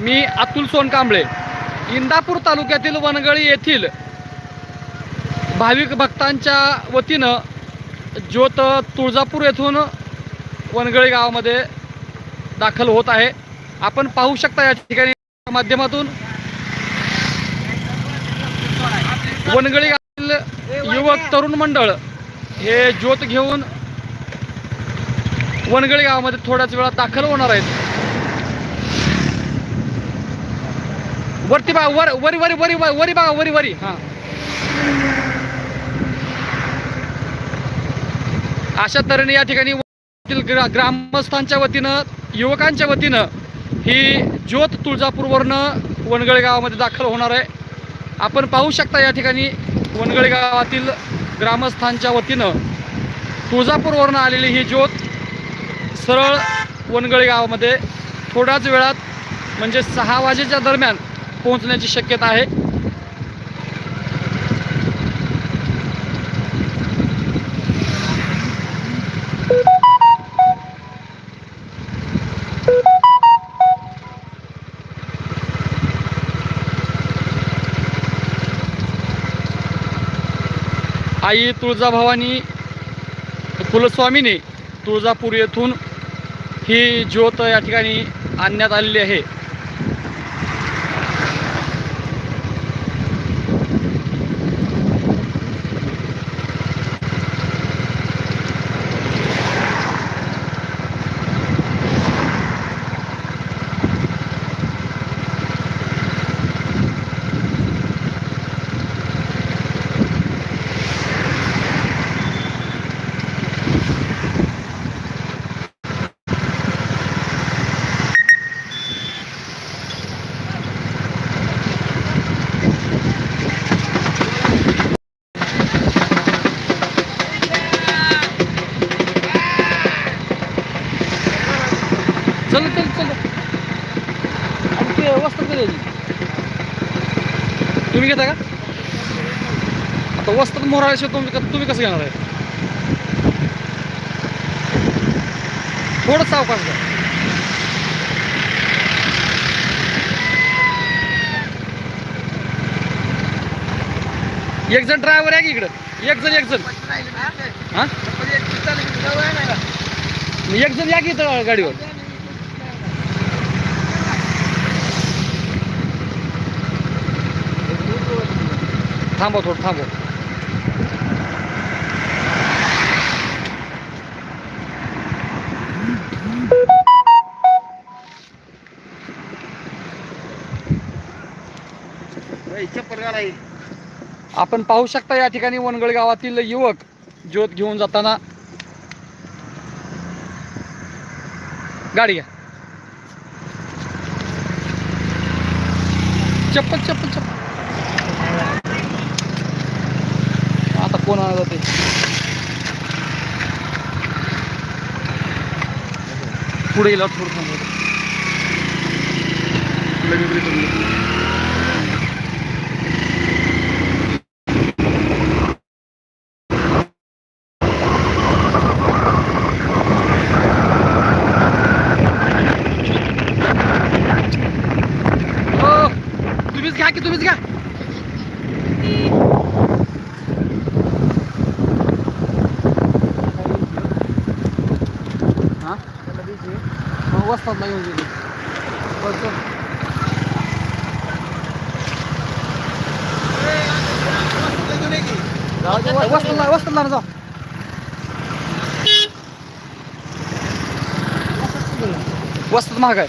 मी अतुल सोनकांबळे इंदापूर तालुक्यातील वनगळी येथील भाविक भक्तांच्या वतीनं ज्योत तुळजापूर येथून वनगळी गावामध्ये दाखल होत आहे. आपण पाहू शकता या ठिकाणी माध्यमातून वनगळी गावातील युवक तरुण मंडळ हे ज्योत घेऊन वनगळी गावामध्ये थोड्याच वेळात दाखल होणार आहेत. वरती बघा वर वरी वरी वरी वरी बघा वरी वरी. हां. अशा तऱ्हेने या ठिकाणी ग्रा ग्रामस्थांच्या वतीनं युवकांच्या वतीनं ही ज्योत तुळजापूरवरनं वनगळे गावामध्ये दाखल होणार आहे. आपण पाहू शकता या ठिकाणी वनगळे गावातील ग्रामस्थांच्या वतीनं तुळजापूरवरनं आलेली ही ज्योत सरळ वनगळे गावामध्ये थोड्याच वेळात म्हणजे सहा वाजेच्या दरम्यान पोहोचण्याची शक्यता आहे. आई तुळजाभवानी कुलस्वामीने तुळजापूर येथून ही ज्योत या ठिकाणी आणण्यात आलेली आहे. चल चल चल. आणि ते वस्त्र यायची? तुम्ही घेता का? आता वस्त्रात मोराळ्याशिवाय तुम्ही तुम्ही कसं घेणार आहे? थोडं सावकाश घ्या. एक जण ड्रायव्हर आहे की इकडं? एक जण एक जण. हा? एक जण या की इथं गाडीवर? थांबव थोडं थांबव. आपण पाहू शकता या ठिकाणी वनगळ गावातील युवक ज्योत घेऊन जाताना. गाडी घ्या. चप्पल चप्पल चप्पल आता कोण आणत होते? पुढे गेल्यावर थोडं थांबवतो. فضل يوم جديد وسط الله وسط الله رضا وسط ما قاعد